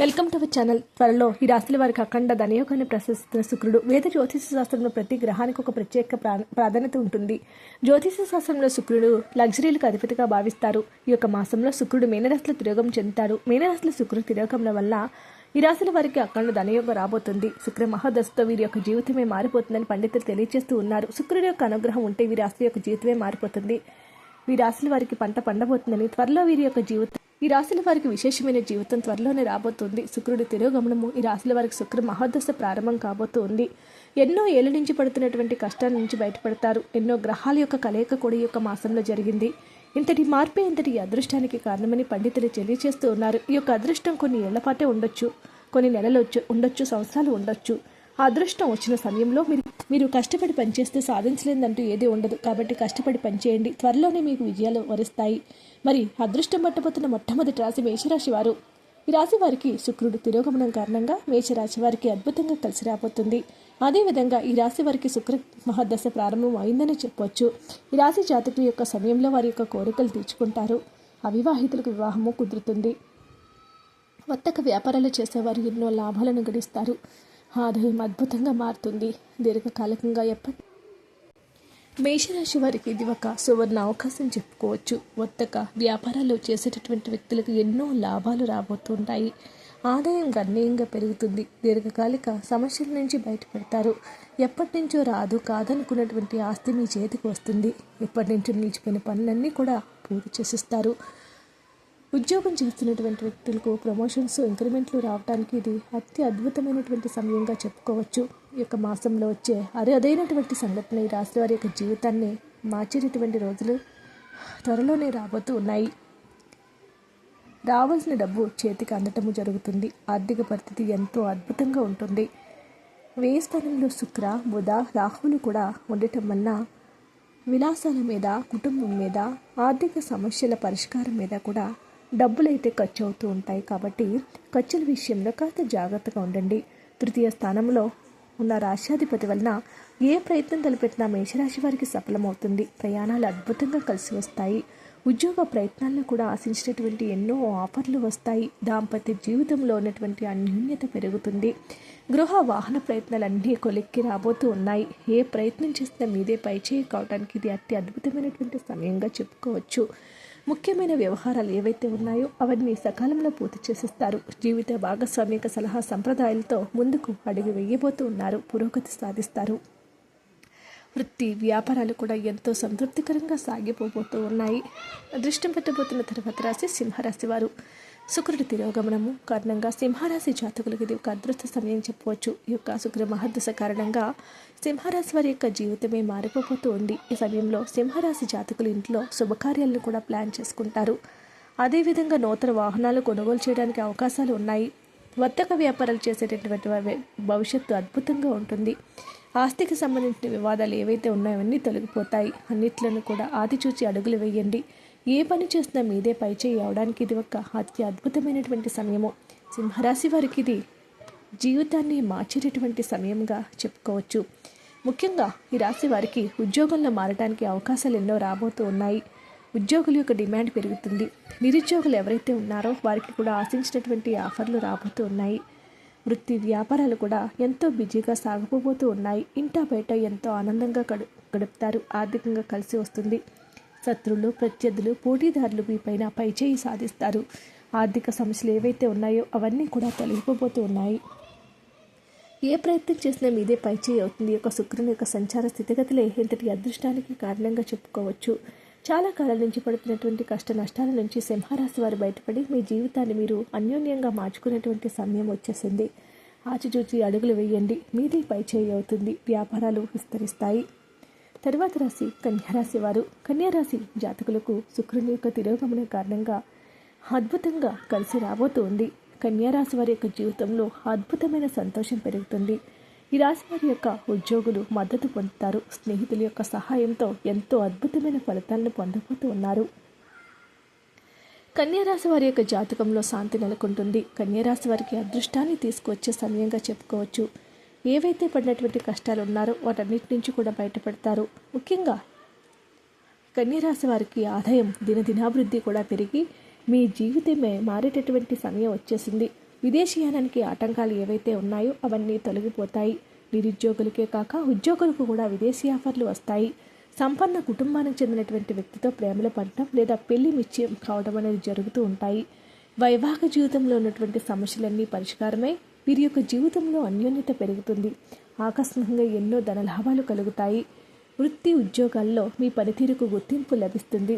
Welcome to our channel. త్వరలో ఈ రాశుల వారికి అఖండ ధనయోగాన్ని ప్రశస్తున్న శుక్రుడు. వేద జ్యోతిష శాస్త్రంలో ప్రతి గ్రహానికి ఒక ప్రత్యేక ప్రా- ప్రాధాన్యత ఉంటుంది. జ్యోతిష శాస్త్రంలో శుక్రుడు లగ్జరీలకు అధిపతిగా భావిస్తారు. ఈ యొక్క మాసంలో శుక్రుడు మీనరాశిలో తిరోగం చెందుతాడు. మీనరాశిలో శుక్రుడు తిరోగంల వల్ల ఈ రాశుల వారికి అఖండ ధనయోగం రాబోతుంది. శుక్ర మహాదశతో వీరి యొక్క జీవితమే మారిపోతుందని పండితులు తెలియజేస్తూ ఉన్నారు. శుక్రుడి యొక్క అనుగ్రహం ఉంటే వీరి రాశుల యొక్క జీవితమే మారిపోతుంది. వీరి రాశుల వారికి పంట పండబోతుందని త్వరలో వీరి యొక్క జీవితం ఈ రాశుల వారికి విశేషమైన జీవితం త్వరలోనే రాబోతుంది. శుక్రుడి తిరోగమనము ఈ రాశుల వారికి శుక్ర మహోదశ ప్రారంభం కాబోతుంది. ఎన్నో ఏళ్ళ నుంచి పడుతున్నటువంటి కష్టాల నుంచి బయటపడతారు. ఎన్నో గ్రహాల యొక్క కలయిక కూడా ఈ యొక్క మాసంలో జరిగింది. ఇంతటి మార్పే ఇంతటి అదృష్టానికి కారణమని పండితులు తెలియజేస్తూ ఉన్నారు. ఈ యొక్క అదృష్టం కొన్ని ఏళ్ళ పాటే ఉండొచ్చు కొన్ని నెలలు వచ్చు ఉండొచ్చు సంవత్సరాలు ఉండొచ్చు. అదృష్టం వచ్చిన సమయంలో మీరు మీరు కష్టపడి పనిచేస్తే సాధించలేదంటూ ఏది ఉండదు. కాబట్టి కష్టపడి పనిచేయండి. త్వరలోనే మీకు విజయాలు వరిస్తాయి. మరి అదృష్టం పట్టబోతున్న మొట్టమొదటి రాశి మేషరాశి వారు? ఈ రాశి వారికి శుక్రుడు తిరోగమనం కారణంగా మేషరాశి వారికి అద్భుతంగా కలిసి రాబోతుంది. అదేవిధంగా ఈ రాశి వారికి శుక్ర మహాదశ ప్రారంభం అయిందని చెప్పొచ్చు. ఈ రాశి జాతకుల యొక్క సమయంలో వారి యొక్క కోరికలు తీర్చుకుంటారు. అవివాహితులకు వివాహము కుదురుతుంది. వర్తక వ్యాపారాలు చేసేవారు ఎన్నో లాభాలను గడిస్తారు. ఆదాయం అద్భుతంగా మారుతుంది. దీర్ఘకాలికంగా ఎప్పటి మేషరాశి వారికి ఇది ఒక సువర్ణ అవకాశం చెప్పుకోవచ్చు. వర్తక వ్యాపారాలు చేసేటటువంటి వ్యక్తులకు ఎన్నో లాభాలు రాబోతుంటాయి. ఆదాయం గణనీయంగా పెరుగుతుంది. దీర్ఘకాలిక సమస్యల నుంచి బయటపడతారు. ఎప్పటి నుంచో రాదు కాదనుకున్నటువంటి ఆస్తి మీ చేతికి వస్తుంది. ఎప్పటి నుంచో నిలిచిపోయిన పనులన్నీ కూడా పూర్తి చేసిస్తారు. ఉద్యోగం చేస్తున్నటువంటి వ్యక్తులకు ప్రమోషన్స్ ఇంక్రిమెంట్లు రావడానికి ఇది అతి అద్భుతమైనటువంటి సమయంగా చెప్పుకోవచ్చు. ఈ యొక్క మాసంలో వచ్చే అరుదైనటువంటి సంఘటన ఈ రాశి వారి యొక్క జీవితాన్ని మార్చేటటువంటి రోజులు త్వరలోనే రాబోతూ ఉన్నాయి. రావాల్సిన డబ్బు చేతికి అందటము జరుగుతుంది. ఆర్థిక పరిస్థితి ఎంతో అద్భుతంగా ఉంటుంది. వ్యయ స్థానంలో శుక్ర బుధ రాహులు కూడా ఉండటం వలన విలాసాల మీద కుటుంబం మీద ఆర్థిక సమస్యల పరిష్కారం మీద కూడా డబ్బులైతే ఖర్చు అవుతూ ఉంటాయి కాబట్టి ఖర్చుల విషయంలో కాస్త జాగ్రత్తగా ఉండండి. తృతీయ స్థానంలో ఉన్న రాష్ట్రాధిపతి వలన ఏ ప్రయత్నం తలపెట్టినా మేషరాశి వారికి సఫలమవుతుంది. ప్రయాణాలు అద్భుతంగా కలిసి వస్తాయి. ఉద్యోగ ప్రయత్నాలను కూడా ఆశించినటువంటి ఎన్నో ఆఫర్లు వస్తాయి. దాంపత్య జీవితంలో ఉన్నటువంటి అన్యూన్యత పెరుగుతుంది. గృహ వాహన ప్రయత్నాలన్నీ కొలిక్కి రాబోతూ ఉన్నాయి. ఏ ప్రయత్నం చేసినా మీదే పైచేయి కావడానికి ఇది అతి అద్భుతమైనటువంటి సమయంగా చెప్పుకోవచ్చు. ముఖ్యమైన వ్యవహారాలు ఏవైతే ఉన్నాయో అవన్నీ సకాలంలో పూర్తి చేసిస్తారు. జీవిత భాగస్వామిక సలహా సంప్రదాయాలతో ముందుకు అడుగు వేయబోతూ ఉన్నారు. పురోగతి సాధిస్తారు. వృత్తి వ్యాపారాలు కూడా ఎంతో సంతృప్తికరంగా సాగిపోబోతూ ఉన్నాయి. అదృష్టం పెట్టబోతున్న తర్వాత రాశి సింహరాశి వారు. శుక్రుడి తిరోగమనము కారణంగా సింహరాశి జాతకులకు ఇది ఒక అదృష్ట సమయం చెప్పవచ్చు. ఈ యొక్క శుక్ర మహర్దశ కారణంగా సింహరాశి వారి యొక్క జీవితమే మారిపోతూ ఉంది. ఈ సమయంలో సింహరాశి జాతకులు ఇంట్లో శుభకార్యాలను కూడా ప్లాన్ చేసుకుంటారు. అదేవిధంగా నూతన వాహనాలు కొనుగోలు చేయడానికి అవకాశాలు ఉన్నాయి. వర్తక వ్యాపారాలు చేసేటటువంటి భవిష్యత్తు అద్భుతంగా ఉంటుంది. ఆస్తికి సంబంధించిన వివాదాలు ఏవైతే ఉన్నాయో అన్నీ తొలగిపోతాయి. అన్నిట్లను కూడా ఆదిచూచి అడుగులు వేయండి. ఏ పని చేసినా మీదే పైచేయి అవడానికి ఇది ఒక అతి అద్భుతమైనటువంటి సమయము. సింహరాశి వారికి ఇది జీవితాన్ని మార్చేటటువంటి సమయంగా చెప్పుకోవచ్చు. ముఖ్యంగా ఈ రాశి వారికి ఉద్యోగంలో మారడానికి అవకాశాలు ఎన్నో రాబోతూ ఉన్నాయి. ఉద్యోగుల యొక్క డిమాండ్ పెరుగుతుంది. నిరుద్యోగులు ఎవరైతే ఉన్నారో వారికి కూడా ఆశించినటువంటి ఆఫర్లు రాబోతూ ఉన్నాయి. వృత్తి వ్యాపారాలు కూడా ఎంతో బిజీగా సాగిపోబోతూ ఉన్నాయి. ఇంటా బయట ఎంతో ఆనందంగా గడు గడుపుతారు. ఆర్థికంగా కలిసి వస్తుంది. శత్రువులు ప్రత్యర్థులు పోటీదారులు మీ పైన పైచేయి సాధిస్తారు. ఆర్థిక సమస్యలు ఏవైతే ఉన్నాయో అవన్నీ కూడా తొలగిపోతూ ఉన్నాయి. ఏ ప్రయత్నం చేసినా మీదే పైచేయి అవుతుంది. ఒక శుక్రుని యొక్క సంచార స్థితిగతులే ఇంతటి అదృష్టానికి కారణంగా చెప్పుకోవచ్చు. చాలా కాలం నుంచి పడుతున్నటువంటి కష్ట నష్టాల నుంచి సింహరాశి వారు బయటపడి మీ జీవితాన్ని మీరు అన్యోన్యంగా మార్చుకునేటువంటి సమయం వచ్చేసింది. ఆచిచూచి అడుగులు వేయండి. మీదే పైచేయి అవుతుంది. వ్యాపారాలు విస్తరిస్తాయి. తరువాత రాశి కన్యారాశి వారు కన్యారాశి జాతకులకు శుక్రుని యొక్క తిరోగమన కారణంగా అద్భుతంగా కలిసి రాబోతుంది. కన్యారాశి వారి యొక్క జీవితంలో అద్భుతమైన సంతోషం పెరుగుతుంది. ఈ రాశి వారి యొక్క ఉద్యోగులు మద్దతు పొందుతారు. స్నేహితుల యొక్క సహాయంతో ఎంతో అద్భుతమైన ఫలితాలను పొందబోతూ ఉన్నారు. కన్యారాశి వారి యొక్క జాతకంలో శాంతి నెలకొంటుంది. కన్యారాశి వారికి అదృష్టాన్ని తీసుకువచ్చే సమయంగా చెప్పుకోవచ్చు. ఏవైతే పడినటువంటి కష్టాలు ఉన్నారో వాటన్నిటి నుంచి కూడా బయటపడతారు. ముఖ్యంగా కన్యరాశి వారికి ఆదాయం దినదినాభివృద్ధి కూడా పెరిగి మీ జీవితమే మారేటటువంటి సమయం వచ్చేసింది. విదేశీయానానికి ఆటంకాలు ఏవైతే ఉన్నాయో అవన్నీ తొలగిపోతాయి. నిరుద్యోగులకే కాక ఉద్యోగులకు కూడా విదేశీ ఆఫర్లు వస్తాయి. సంపన్న కుటుంబానికి చెందినటువంటి వ్యక్తితో ప్రేమలో పడటం లేదా పెళ్ళి నిశ్చయం కావడం అనేది జరుగుతూ ఉంటాయి. వైవాహిక జీవితంలో ఉన్నటువంటి సమస్యలన్నీ పరిష్కారమై వీరి యొక్క జీవితంలో అన్యోన్యత పెరుగుతుంది. ఆకస్మికంగా ఎన్నో ధనలాభాలు కలుగుతాయి. వృత్తి ఉద్యోగాల్లో మీ పనితీరుకు గుర్తింపు లభిస్తుంది.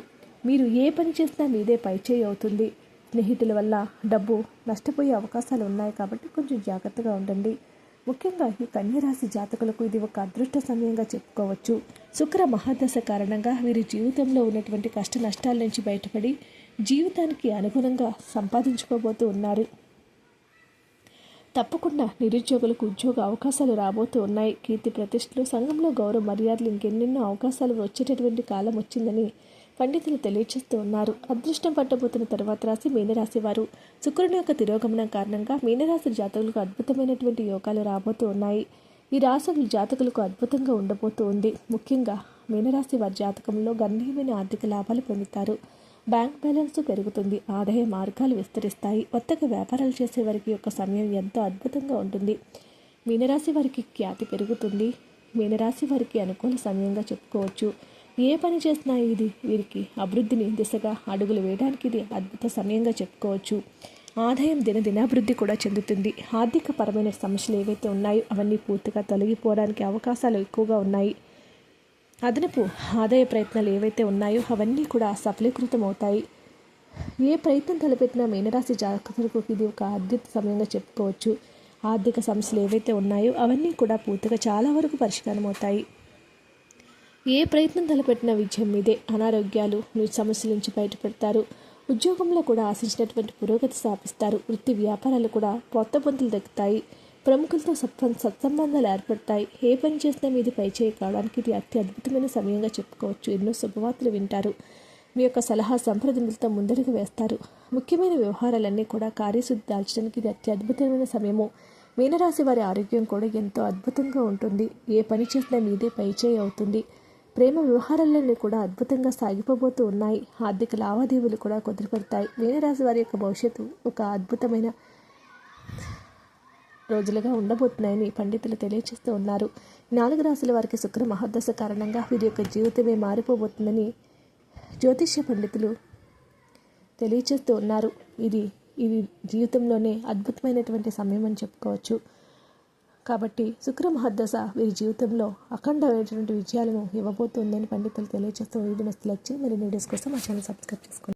మీరు ఏ పని చేసినా మీదే పైచేయి అవుతుంది. స్నేహితుల వల్ల డబ్బు నష్టపోయే అవకాశాలు ఉన్నాయి కాబట్టి కొంచెం జాగ్రత్తగా ఉండండి. ముఖ్యంగా ఈ కన్యరాశి జాతకులకు ఇది ఒక అదృష్ట సమయంగా చెప్పుకోవచ్చు. శుక్ర మహాదశ కారణంగా వీరి జీవితంలో ఉన్నటువంటి కష్ట నష్టాల నుంచి బయటపడి జీవితానికి అనుగుణంగా సంపాదించుకోబోతూ ఉన్నారు. తప్పకుండా నిరుద్యోగులకు ఉద్యోగ అవకాశాలు రాబోతూ ఉన్నాయి. కీర్తి ప్రతిష్టలు సంఘంలో గౌరవ మర్యాదలు ఇంకెన్నెన్నో అవకాశాలు వచ్చేటటువంటి కాలం వచ్చిందని పండితులు తెలియజేస్తూ ఉన్నారు. అదృష్టం పట్టబోతున్న తర్వాత రాశి మీనరాశి వారు. శుక్రుని యొక్క తిరోగమనం కారణంగా మీనరాశి జాతకులకు అద్భుతమైనటువంటి యోగాలు రాబోతూ ఉన్నాయి. ఈ రాశులు జాతకులకు అద్భుతంగా ఉండబోతూ ఉంది. ముఖ్యంగా మీనరాశి వారి జాతకంలో గణనీయమైన ఆర్థిక లాభాలు పొందుతారు. బ్యాంక్ బ్యాలెన్స్ పెరుగుతుంది. ఆదాయ మార్గాలు విస్తరిస్తాయి. కొత్తగా వ్యాపారాలు చేసే వారికి యొక్క సమయం ఎంతో అద్భుతంగా ఉంటుంది. మీనరాశి వారికి ఖ్యాతి పెరుగుతుంది. మీనరాశి వారికి అనుకూల సమయంగా చెప్పుకోవచ్చు. ఏ పని చేసినా ఇది వీరికి అభివృద్ధిని దిశగా అడుగులు వేయడానికి ఇది అద్భుత సమయంగా చెప్పుకోవచ్చు. ఆదాయం దినదినాభివృద్ధి కూడా చెందుతుంది. ఆర్థిక పరమైన సమస్యలు ఏవైతే ఉన్నాయో అవన్నీ పూర్తిగా తొలగిపోవడానికి అవకాశాలు ఎక్కువగా ఉన్నాయి. అదనపు ఆదాయ ప్రయత్నాలు ఏవైతే ఉన్నాయో అవన్నీ కూడా సఫలీకృతం అవుతాయి ఏ ప్రయత్నం తలపెట్టినా మీనరాశి జాతకులకు ఇది ఒక అద్భుత సమయంగా చెప్పుకోవచ్చు. ఆర్థిక సమస్యలు ఏవైతే ఉన్నాయో అవన్నీ కూడా పూర్తిగా చాలా వరకు పరిష్కారం అవుతాయి ఏ ప్రయత్నం తలపెట్టిన విజయం మీదే. అనారోగ్యాలు మీ సమస్యల నుంచి బయటపెడతారు. ఉద్యోగంలో కూడా ఆశించినటువంటి పురోగతి స్థాపిస్తారు వృత్తి వ్యాపారాలు కూడా కొత్త పొందులు దక్కుతాయి. ప్రముఖులతో సత్సంబంధాలు ఏర్పడతాయి. ఏ పని చేసినా మీది పైచేయి కావడానికి ఇది అతి అద్భుతమైన సమయంగా చెప్పుకోవచ్చు. ఎన్నో శుభవార్తలు వింటారు. మీ యొక్క సలహా సంప్రదింపులతో ముందడుగు వేస్తారు. ముఖ్యమైన వ్యవహారాలన్నీ కూడా కార్యశుద్ధి దాల్చడానికి ఇది అతి అద్భుతమైన సమయము. మీనరాశి వారి ఆరోగ్యం కూడా ఎంతో అద్భుతంగా ఉంటుంది. ఏ పని చేసినా మీదే పైచేయి అవుతుంది. ప్రేమ వ్యవహారాలన్నీ కూడా అద్భుతంగా సాగిపోబోతూ ఉన్నాయి. ఆర్థిక లావాదేవీలు కూడా కుదిరిపడతాయి. మీనరాశి వారి యొక్క భవిష్యత్తు ఒక అద్భుతమైన రోజులుగా ఉండబోతున్నాయని పండితులు తెలియజేస్తూ ఉన్నారు. నాలుగు రాశుల వారికి శుక్ర మహోదశ కారణంగా వీరి యొక్క జీవితమే మారిపోబోతుందని జ్యోతిష్య పండితులు తెలియచేస్తూ ఉన్నారు. ఇది ఇది జీవితంలోనే అద్భుతమైనటువంటి సమయం అని చెప్పుకోవచ్చు. కాబట్టి శుక్ర మహర్దశ వీరి జీవితంలో అఖండమైనటువంటి విజయాలను ఇవ్వబోతుందని పండితులు తెలియజేస్తూ వీడియో నచ్చితే లైక్ చేయండి మరి వీడియోస్ కోసం మా ఛానల్ సబ్స్క్రైబ్ చేసుకోండి.